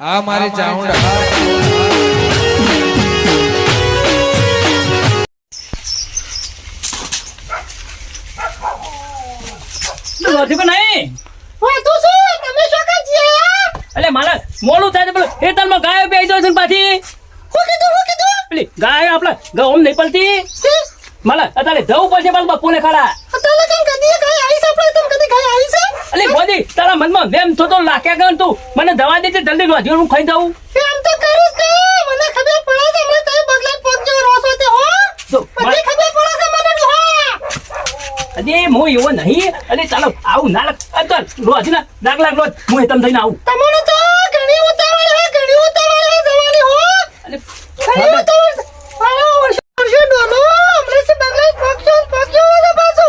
આ મારી ચાઉંડા નથી પણ નહીં ઓય તું શું? તમે શું કરજી આયા એટલે મારે મોડું થાય છે એ ખેતરમાં ગાયો બેસી જાય છે ને પાછી. હું કીધું હું કીધું? પેલી ગાયો આપણે ગમ નહીં પડતી મારે અત્યારે જવું પડશે પાછું બપોરે ખરા અત્યારે કેમ કદી કઈ આવી છે આપણે તેમ કદી કઈ એટલે મોદી તારા મનમાં વેમ થતો લાખ્યા ગયો ને તું. મને દવા દેજે જલ્દી રોજી હું ખાઈ દઉં એમ તો કરું કે મને ખબર પડે છે મને તઈ બગલા પોત જેવો રોસો તે હો? તો મને ખબર પડે છે મને ડોહા અરે હું એવો નહીં. અરે ચાલો આવું ના લાગ ચાલ રોજ ના લાગ લાગ રોજ હું એ થઈને આવું. તમને તો ઘણી ઉતાવળ હે ઘણી ઉતાવળ હે જવાની હો? અને ઘણી ઉતાવળ આવો વર્ષો વર્ષો ડોનો હમણાં છે બગલા પક્ષો પક્ષો છે પાછો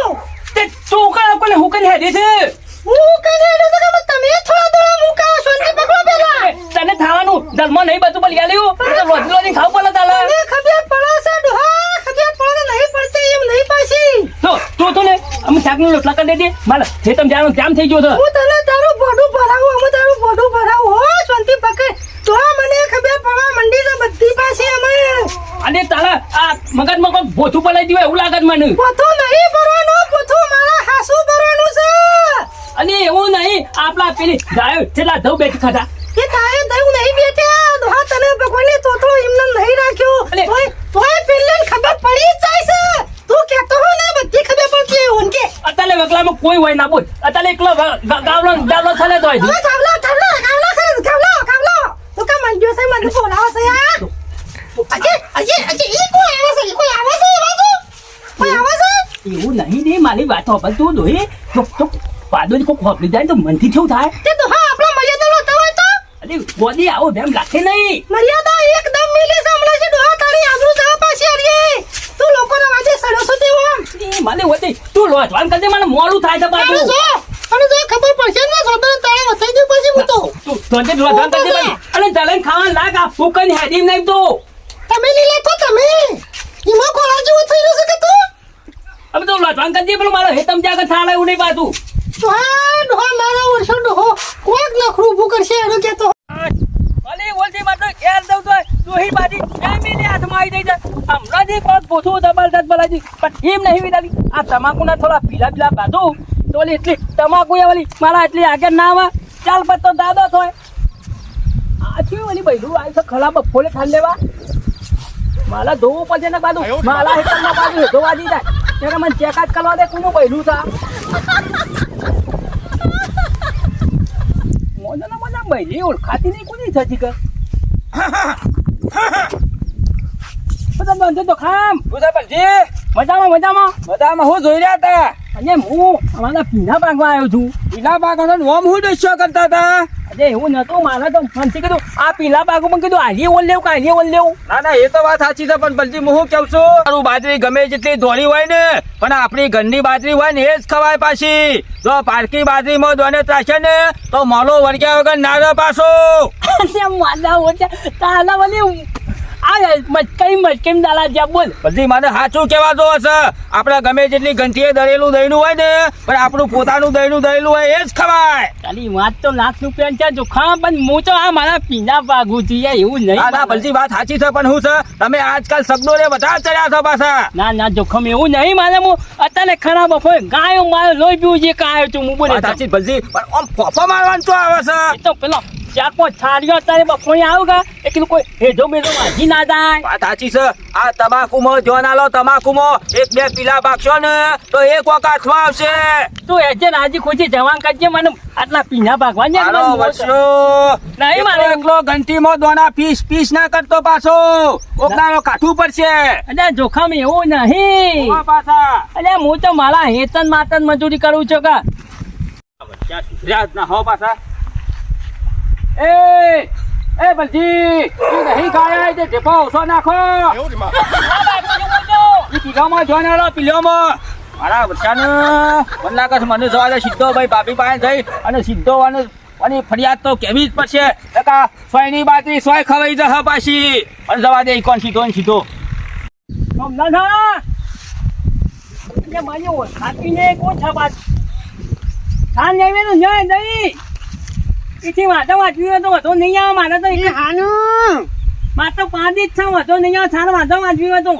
તે તું કા કોને હું કને હેડે છે હું કઈ હેડો તો કે તમે થોડા થોડા મુકા શાંતિ પકડો પેલા તને ખાવાનું દલમાં નહીં બધું બળી આલ્યું તો રોજ રોજ ખાવ પડે તાલે? મને ખબર પડે છે ડોહા ખબર પડે નહીં પડતી એમ નહીં પાછી. તો તું તો ને અમે શાકનો રોટલા કરી દેજે જે તમ જાણો જામ થઈ ગયો તો હું તને તારું બોડું ભરાવું અમે તારું બોડું ભરાવું હો શાંતિ પકડ. તો મને ખબર પડવા મંડી છે બધી પાછી અમે. અને તારા આ મગજમાં કોઈ ભોથું પલાઈ દીધું એવું લાગે છે મને? પોથું નહીં ભરવાનું પોથું મારા હાસુ ભરવાનું છે. અને એવું નહીં આપણા પેલી ગાયો છેલ્લા ધવ બેઠી ખાધા કે તારે દયું નહીં બેઠ્યા દોહા તને ભગવાને તોતરો એમને નહીં રાખ્યો અલે. તોય તોય પેલે ખબર પડી જ જાય છે તું કહેતો હો ને બધી ખબર પડતી હોય ઊન કે અત્યારે કોઈ હોય ના બોલ. અત્યારે એકલો ગાવલો ગાવલો થલે તો કાવલો કાવલો ખરસ કાવલો કાવલો તું કા મંડ્યો છે મને બોલાવો છે યાર. અજે અજે અજે ઈ કોઈ આવે છે કોઈ આવે છે બાજુ? કોઈ આવે છે? એવું નહીં ને મારી વાત હોપલ તું દોહી. તો તો પાડોની કોક હોપલી જાય તો મનથી કેવું થાય? તે તો હા આપણો મર્યાદા નો તવાય તો. અરે બોડી આવો બેમ લાગે નહીં. મર્યાદા એકદમ મિલી છે હમણાં છે ડોહા તારી આબરૂ જા પાછી અરીએ તું લોકોના વાજે સડો છો તેવો આમ એ મને હોતી. તું લોચવાન કરજે મને મોડું થાય છે પાછું. અને તો ખબર પડશે ને સોદન તારે વસાઈ દે પછી હું તો. તું તોજે લોચવાન કરજે ભાઈ અને જલન ખાવા લાગ આ ફૂકન હેડી નહીં તો. તમે લીલા તો તમે. ઈમાં કોળા જેવું થઈ રહ્યું છે કે તું? હવે તો લોચવાન કરજે પેલું મારો હેતમ જાગર થાળે ઉડી પાછું. તો હા ડોહા મારા વર્ષો ડોહો કોક નખરું ઊભું કરશે એનો કેતો અલે બોલતી વાત તો ઘેર દઉં તો દોહી બાજી એની હાથમાં આવી જાય છે. હમણાં જે કોક પોથું જબરદસ્ત બલાજી. પણ એમ નહીં વિદાલી આ તમાકુના થોડા પીલા પીલા બાજુ. તો ઓલી એટલી તમાકુ એ ઓલી મારા એટલી આગળ ના આવે. ચાલ પછી તો દાદો થોય. આથી ઓલી બૈરું આવી છે? ખલા બફોલે ખાઈ લેવા. મારા ધોવું પડશે ને બાજુ. માલા હેઠળના બાજુ ધોવા દી જાય. ત્યારે મને ચેકાત કરવા દે કોનું બૈરું થા મોજા ના મોજા બૈરી ઓળખાતી નહીં કોની થતી કર બધા બંધ તો ખામ. મુસાફરજી મજામાં મજામાં. બધામાં હું જોઈ રહ્યા હતા. અને હું અમારા પીના ભાગમાં આવ્યો છું. પીલા બાગનો નોમ હું દસ્યો કરતા હતા? અરે એવું નતું મારે તો મનથી કીધું આ પીલા બાગમાં કીધું આજે ઓલ લેવું કાલે ઓલ લેવું? ના ના એ તો વાત સાચી છે પણ બલજી હું શું કેવું છું? તારું બાજરી ગમે જેટલી ધોળી હોય ને પણ આપણી ઘરની બાજરી હોય ને એ જ ખવાય પાછી. જો પારકી બાજરીમાં દોને ત્રાસે ને તો મોલો વળગ્યા વગર ના પાછો. માલા ઓછા તાલા વલી આ મચકાઈ કેમ દાલા જ્યાં બોલ. બધી મને સાચું કેવા દો હશે. આપણે ગમે જેટલી ઘંટીએ દળેલું દહીનું હોય ને પણ આપણું પોતાનું દહીનું દળેલું હોય એ જ ખવાય. તારી વાત તો લાખ રૂપિયા છે જોખા પણ હું તો આ મારા પીના ભાગું છું એવું નહીં ના ના વાત સાચી છે પણ હું છે તમે આજકાલ સગડો રે વધારે ચડ્યા છો પાછા. ના ના જોખમ એવું નહીં મારે હું અત્યારે ખરાબ બફોય ગાયો મારો લોહી પીવું છે કાયો છું હું બોલે સાચી ભલતી પણ આમ ફોફો મારવાનું શું આવે છે? તો પેલો ચાર છાડ્યો અત્યારે બફોઈ આવું કે? કીધું કોઈ હેઠો મેઠો વાંચી ના જાય વાત સાચી છે. આ તમાકુમાં જો ના લો તમાકુમાં એક બે પીલા બાકશો ને તો એક વખત હાથમાં આવશે તું એજે રાજી ખુશી જવાન કરજે મને આટલા પીના ભાગવા ને નહીં મારે. એકલો ઘંટીમાં દોના પીસ પીસ ના કરતો પાછો. ઓકનાનો કાઠું પડશે. અને જોખમ એવું નહીં. અરે હું તો મારા હેતન માતન મજૂરી કરું છું કા. સુધર્યા જ ના હો પાછા. એ એ બલજી ઈ નહીં ખાયા તે ઢેફો ઓછો નાખો. પીલામાં જો પીલામાં મારા બચ્ચાને મને લાગે છે મને જવા દે સીધો ભાઈ ભાભી પાસે જઈ અને સીધો અને અને ફરિયાદ તો કેવી જ પડશે. કાકા સોયની બાજરી સોય ખવાઈ જશે પાછી. અને જવા દે કોણ સીધો ને સીધો. ના ના. મારી ઓળખાતી ને કોણ છે બાદ ખાન નહીં. એથી વાંધો વાંચવી હોય તો વધુ નહીં આવે મારે તો એ એક- મારે તો પાંચ જ છે વધુ નહીં આવે સારો વાંધો વાંચવી હોય તો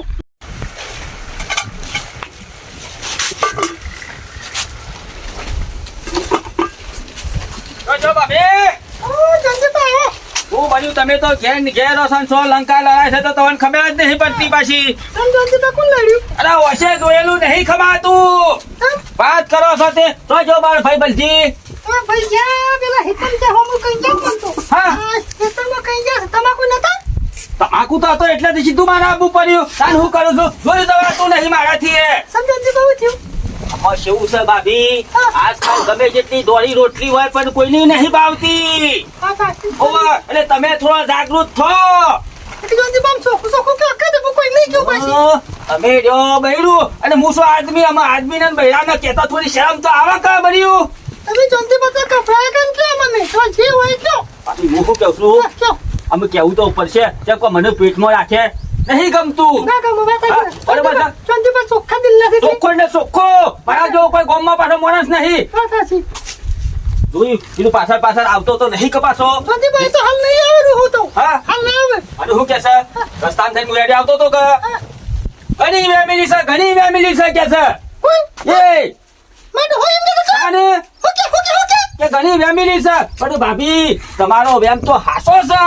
જો જો ભાભી ઓ જલ્દી આવો હું બન્યું તમે તો ઘેર ઘેર હશો લંકા લડાય છે તો તમને ખબર જ નહીં પડતી પાછી તમ લડ્યું અરે વશે જોયેલું નહીં ખમાતું વાત કરો છો તે તો જો મારો ભાઈ બલજી આ ભાઈ જા પેલા હિતમ જે હોમ કઈ જાવ મન તો? હા. આ હિતમ કઈ જા તમાકુ તો હતો એટલે સીધું મારે આપવું પડ્યું. તાન હું કરું છું? જોયું દવાતું નહીં મારાથી એ. સમજણથી બહુ થયું? આમાં કેવું છે ભાભી? આજકાલ ગમે જેટલી દોડી રોટલી હોય પણ કોઈની નહીં ભાવતી. આ એટલે તમે થોડા જાગૃત થો. અમે બૈરું અને હું શું આદમી? આમાં આદમી ને બૈરાને કેતા થોડી શરમ તો આવા કા બન્યું? તમે જલ્દી બધા કપડા કેમ કે મને તો જે હોય કયો પાછું હું શું કહું છું? અમે કેવું તો ઉપર છે જેમ કે મને પેટમાં રાખે. નહીં ગમતું. ના ગમો હા, બરોબર. જલ્દી પર ચોખ્ખા દિલ નથી. ચોખ્ખો ને ચોખ્ખો. મારા જેવો કોઈ ગામમાં પાછો માણસ નહીં. સાચી. જોયું? પેલું પાછળ પાછળ આવતો તો નહીં કપાસો. ચંદી ભાઈ તો હાલ નહીં આવે હું તો. હા? હાલ નહીં આવે. અને શું કે છે રસ્તામાં થઈને હું આવતો તો કે? ઘણી ફેમિલી છે ઘણી ફેમિલી છે કેસે કોઈ? એ! મને હોય એમ કે ઘણી ફેમિલી છે પણ ભાભી તમારો વેમ તો હાસો છે.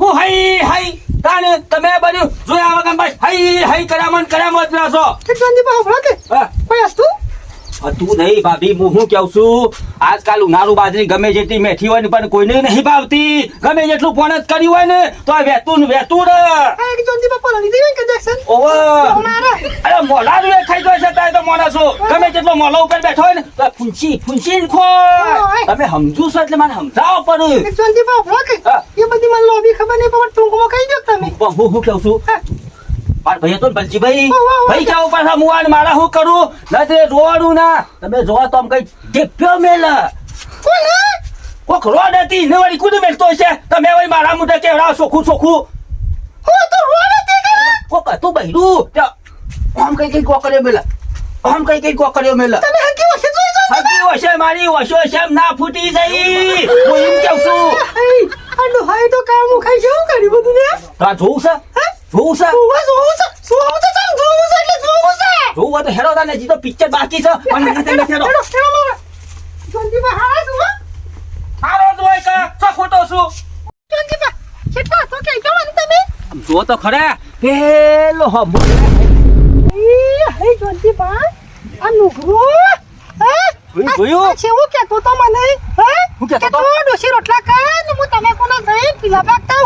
હું હઈ હઈ. તાને તમે બન્યું જોયા વગર બસ હઈ હઈ કરામણ કરામત હમણાં કે. કોઈ હસતું હતું નહીં ભાભી હું શું કહું છું? આજકાલ ઉનાળુ બાજરી ગમે જેટલી મેઠી હોય ને પણ કોઈને નહીં ભાવતી. ગમે જેટલું પોણ જ કર્યું હોય ને તો આ વેતું વેતું રે ઓવો. અરે મોલા જ ખાઈ ગયો છે તારે તો માણસો ગમે જેટલો મોલા ઉપર બેઠો હોય ને તો ફૂંચી ફૂંચી ખો તમે સમજુ છો એટલે મને સમજાવો પણ. હા. એ બધી મને લોબી ખબર નહીં પણ ટૂંકમાં કહી દો તમે? હું શું કહું છું? હા. મારા ભાઈ તો વાહ, વાહ. ભાઈ કેવું પાછા મુવાન મારા શું કરું? નથી જોવાનું ના. તમે જોવા તો આમ કઈ ટેપ્યો મેલ. કોક રોડ હતી ને વળી કુદ મેલતો છે તમે વળી મારા મુઢે કેવડા સોખું સોખું હું તો રોડ હતી કોક હતું બૈરું? આમ કઈ કઈ કોકર્યો મેલ. આમ કઈ કઈ કોકર્યો મેલા. તમે હકી વખત હજી વશે મારી વશો શેમ ના ફૂટી જઈ? હું એમ કહું છું. આનો હાય તો કામ ખાઈ શું કર્યું બધું ને? તો જોઉં છે? હા? જોવું છે જોવા જોવું છે જોવું છે ચાલ જોવું છે એટલે જોવું છે જોવું તો હેરો તાને હજી તો પિક્ચર બાકી છે મને નથી નથી હેરો. જલ્દી પર હારા જોવા હારો જોઈ કે તો ખોટો છું જલ્દી પર કેટલા તો કે જો મને તમે જો તો ખરા પેલો હમો એ હે જલ્દી પર આ નુગરો હે જોયું, જોયું? આ છેવું તો મને હે શું કહેતો તો? તું રોટલા ખાય ને હું તમે કોને જઈ પીલા બાગતા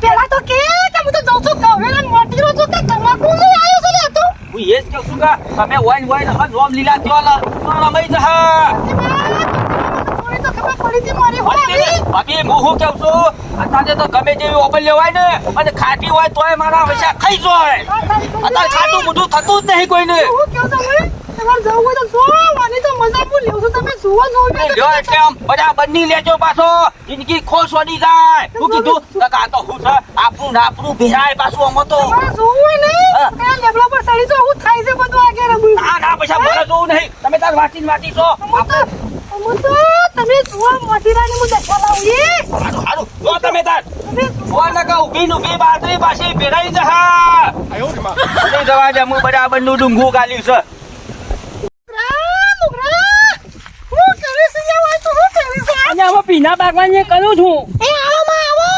પેલા તો કે કે હું તો જાઉં છું કવેલા મોટી રો છું કે તમાકુ લઈ આવ્યો છે ને તું. હું એ જ કહું છું કે તમે વાઈન વાઈન હવે નોમ લીલા થયો લા. જહા. બાકી હું શું કહું છું? અત્યારે તો ગમે જેવી ઓબલ લેવાય ને અને ખાટી હોય તોય મારા પૈસા ખાઈ જાય અત્યારે ખાટું બધું થતું જ નહીં કોઈને. તમારે જવું હોય તો જો મને તો મજા લેવું તમે જો લ્યો એટલે આમ બધા બંની લેજો પાછો. જિંદગી ખોશ વડી જાય. શું કીધું તો તો હું છે? આપણું ના આપણું ભેરાય પાછું અમો તો. જોવું હોય ને હા. પર ચડી જો હું થાય છે બધું આગે રમું. ના ના પૈસા મને જોવું નહીં. તમે તાર વાટી વાટી છો. હું તો તમે જુઓ મોટી રાની હું દશા લાવીએ હારું હારું. જો તમે તાર. જોવા ના કહું ઊભી ને ઊભી બાજરી પાછી ભેરાઈ જહા નહીં જવા દે? હું બરાબરનું ડુંગું ગાલ્યું છે મુગરા મુગરા હું કરે છે યાર આ તો હું કરે છે અને આમાં પીના બાગવાન જે કરું છું. એ આવો માં આવો.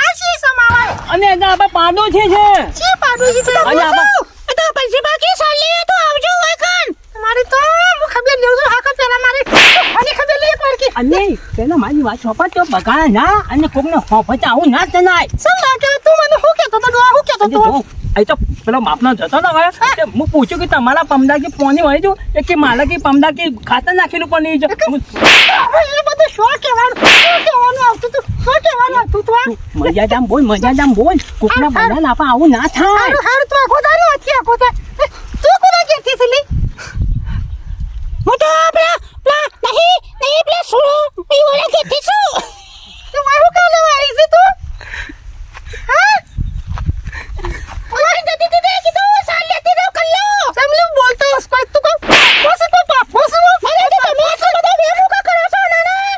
આ શી સમાવાય. અને આ આપણે પાડો છે છે શી પાડો છે છે. અને એ તો પૈસે બાકી સાલી તો આવજો કન તમારી તો હું ખબર લેવું છું હાકર પેલા મારી. અને ખબર લે પડકી અને પેલા મારી વાત સોપા તો બગા ના અને કોકને હોપત આવું ના તનાય સમ લાગે તું મને હું કેતો તો હું કેતો તો? અહીં તો પેલો માપનો જતો ને હવે હું. પૂછ્યું કે તમારા પમદા કે પોની હોય છું એ કે મારા કે પમદા કે ખાતર નાખેલું પણ નહીં એ બધું શો કહેવાનું? શું કહેવાનું આવતું તું શું કહેવાનું આવતું તું? બોલ મર્યાદામ બોલ. કોકના હારું, બના આવું ના થાય. હાર તો આખો દાડો નથી આખો તું કોના ઘેરથી છે લી? હું તો પેલા પેલા નહીં નહીં પેલા સુરો એ ઓલા ઘેરથી છું તું મારું કાં લેવા આવી છે તું હા ઓલા જતી દીદી કીધું સાલ લેતી રહો કલ્લો સમલું બોલતો હસ કોઈ તું કો બોસ તો પાપ બોસ મને તો તમે આ બધા બેમુ કા કરો છો નાના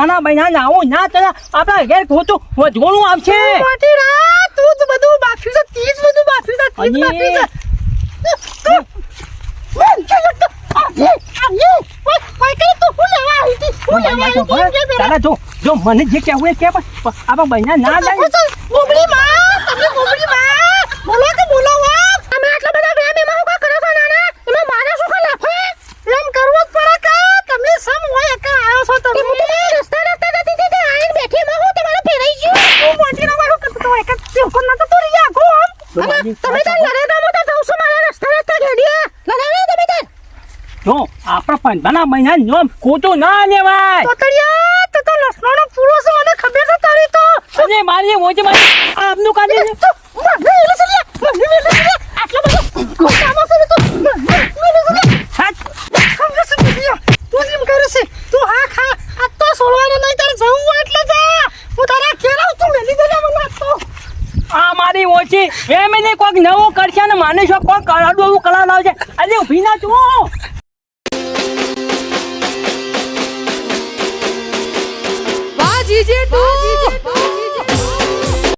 પડપાના બહેના ના આવું ના તને આપણા ઘેર ખોટું વધોણું આવશે મોટી રાત તું જ બધું બાફ્યું છે તીજ બધું બાફ્યું છે તીજ. બાફ્યું છે જો મને જે કહેવું એ કે આપણા બહેના ના જાય બોબડી માં તમે બોબડી માં બોલો કે બોલો વા તમે આટલા બધા વ્યાયામ એમાં હું કા કરો છો નાના એમાં મારે શું કા લાફે એમ કરવું જ પડે કે તમે સમ હોય કે આયો છો તમે હું તમે રસ્તા રસ્તા નથી તે આઈને બેઠી માં હું તમારે ફેરાઈ ગયું તું મોટી ના મારું કરતો હોય કે તું કોણ ના તો તું રિયા ગો અને તમે તાર લડેના મોટા જાવ છો મારા રસ્તા રસ્તા ઘેડિયા લડાવે તમે તાર જો આપણા પડપાના બહેના નોમ ખોટું ના લેવાય. તોતડિયા તો તો લસણનો પૂરો છે મને ખબર છે તારી તો. અરે મારી મોજે મારી આપનું કાઢી દે. હાથ. ફેમિલી કોઈક નવું કરશે ને માને છો કોઈક કરાડું એવું કલા લાવશે. અરે ઊભી ના તું